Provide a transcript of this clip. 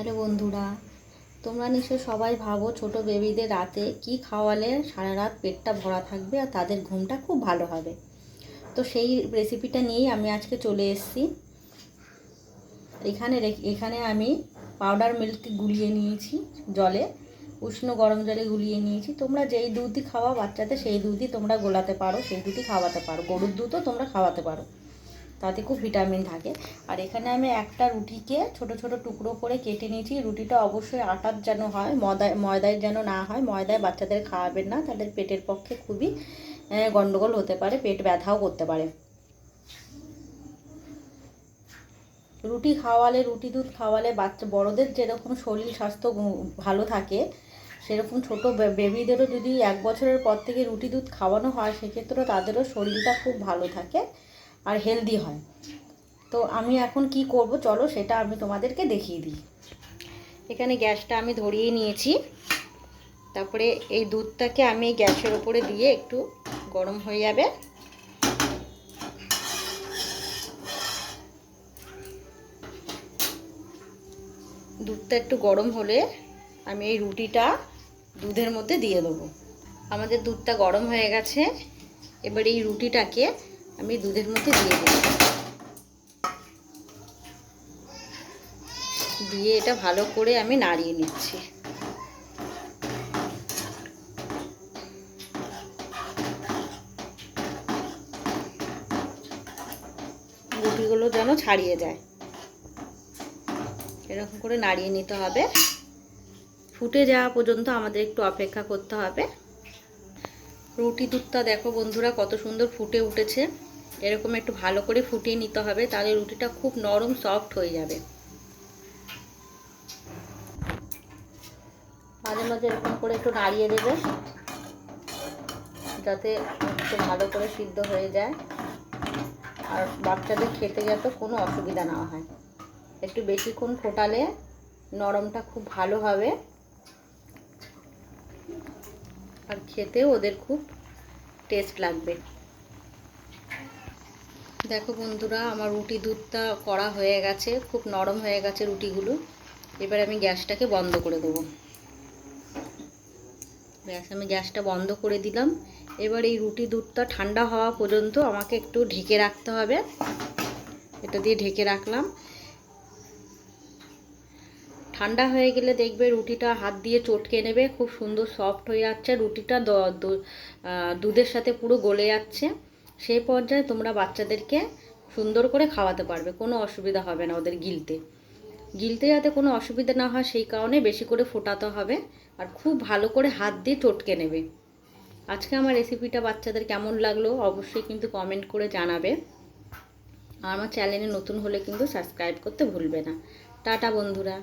Hello বন্ধুরা, তোমরা নিশ্চয় সবাই ভাবো ছোট বেবিদের রাতে কি খাওয়ালে সারা রাত পেটটা ভরা থাকবে আর তাদের ঘুমটা খুব ভালো হবে। তো সেই রেসিপিটা নিয়েই আমি আজকে চলে এসেছি। এখানে এখানে আমি পাউডার মিল্ক গুলিয়ে নিয়েছি জলে, উষ্ণ গরম জলে গুলিয়ে নিয়েছি। তোমরা যেই দুধই খাওয়া বাচ্চাদের, সেই দুধই তোমরা গোলাতে পারো, সেই দুধই খাওয়াতে পারো। গরুর দুধও তোমরা খাওয়াতে পারো। তাতে খুব ভিটামিন থাকে। আর এখানে আমি একটা রুটিকে ছোট ছোট টুকরো করে কেটে নিয়েছি। রুটিটা অবশ্যই আটার যেন হয় ময়দায় ময়দায় যেন না হয় ময়দায় বাচ্চাদের খাওয়াবেন না। তাদের পেটের পক্ষে খুবই আহ, গন্ডগোল হতে পারে পেট ব্যথাও করতে পারে। রুটি খাওয়ালে রুটি দুধ খাওয়ালে বাচ্চা বড়দের যেরকম শরীর স্বাস্থ্য ভালো থাকে সেরকম ছোট বেবিদেরও যদি এক বছরের পর থেকে রুটি দুধ খাওয়ানো হয় সেক্ষেত্রে তাদেরও শরীরটা খুব ভালো থাকে। আর হেলদি হয়। তো আমি এখন কি করব? চলো সেটা আমি তোমাদেরকে দেখিয়ে দিই। এখানে গ্যাসটা আমি ধরিয়ে নিয়েছি। তারপরে এই দুধটাকে আমি গ্যাসের ওপরে দিয়ে একটু গরম হয়ে যাবে। দুধটা একটু গরম হলে আমি এই রুটিটা দুধের মধ্যে দিয়ে দেবো। আমাদের দুধটা গরম হয়ে গেছে। এবার এই রুটিটাকে আমি দুধের মধ্যে দিয়ে দেব। দিয়ে এটা ভালো করে আমি নাড়িয়ে নিচ্ছি। রুটিগুলো যেন ছাড়িয়ে যায়। এরকম করে নাড়িয়ে নিতে হবে। ফুটে যাওয়া পর্যন্ত আমাদের একটু অপেক্ষা করতে হবে। রুটি দুধটা দেখো বন্ধুরা কত সুন্দর ফুটে উঠেছে। এরকম একটু ভালো করে ফুটিয়ে নিতে হবে, তাহলে রুটিটা খুব নরম সফট হয়ে যাবে। মাঝে মাঝে এরকম করে একটু নাড়িয়ে দেবে, যাতে একটু ভালো করে সিদ্ধ হয়ে যায়। আর বাচ্চাদের খেতে যাতে কোনো অসুবিধা না হয়। একটু বেশিক্ষণ ফোটালে নরমটা খুব ভালো হবে। আর খেতেও ওদের খুব টেস্ট লাগবে। দেখো বন্ধুরা, আমার রুটি দুধটা করা হয়ে গেছে, খুব নরম হয়ে গেছে রুটিগুলো। এবার আমি গ্যাসটাকে বন্ধ করে দেবো। ব্যাস, আমি গ্যাসটা বন্ধ করে দিলাম। এবার এই রুটি দুধটা ঠান্ডা হওয়া পর্যন্ত আমাকে একটু ঢেকে রাখতে হবে। এটা দিয়ে ঢেকে রাখলাম। ঠান্ডা হয়ে গেলে দেখবে রুটিটা হাত দিয়ে চটকে নেবে, খুব সুন্দর সফট হয়ে যাচ্ছে। রুটিটা দুধের সাথে পুরো গলে যাচ্ছে। সেই পর্যায়ে তোমরা বাচ্চাদেরকে সুন্দর করে খাওয়াতে পারবে, কোনো অসুবিধা হবে না ওদের গিলতে। গিলতে যাতে কোনো অসুবিধা না হয়, সেই কারণে বেশি করে ফোটাতে হবে আর খুব ভালো করে হাত দিয়ে চটকে নেবে। আজকে আমার রেসিপিটা বাচ্চাদের কেমন লাগল অবশ্যই কিন্তু কমেন্ট করে জানাবে। আর আমার চ্যানেলে নতুন হলে কিন্তু সাবস্ক্রাইব করতে ভুলবে না। টাটা বন্ধুরা।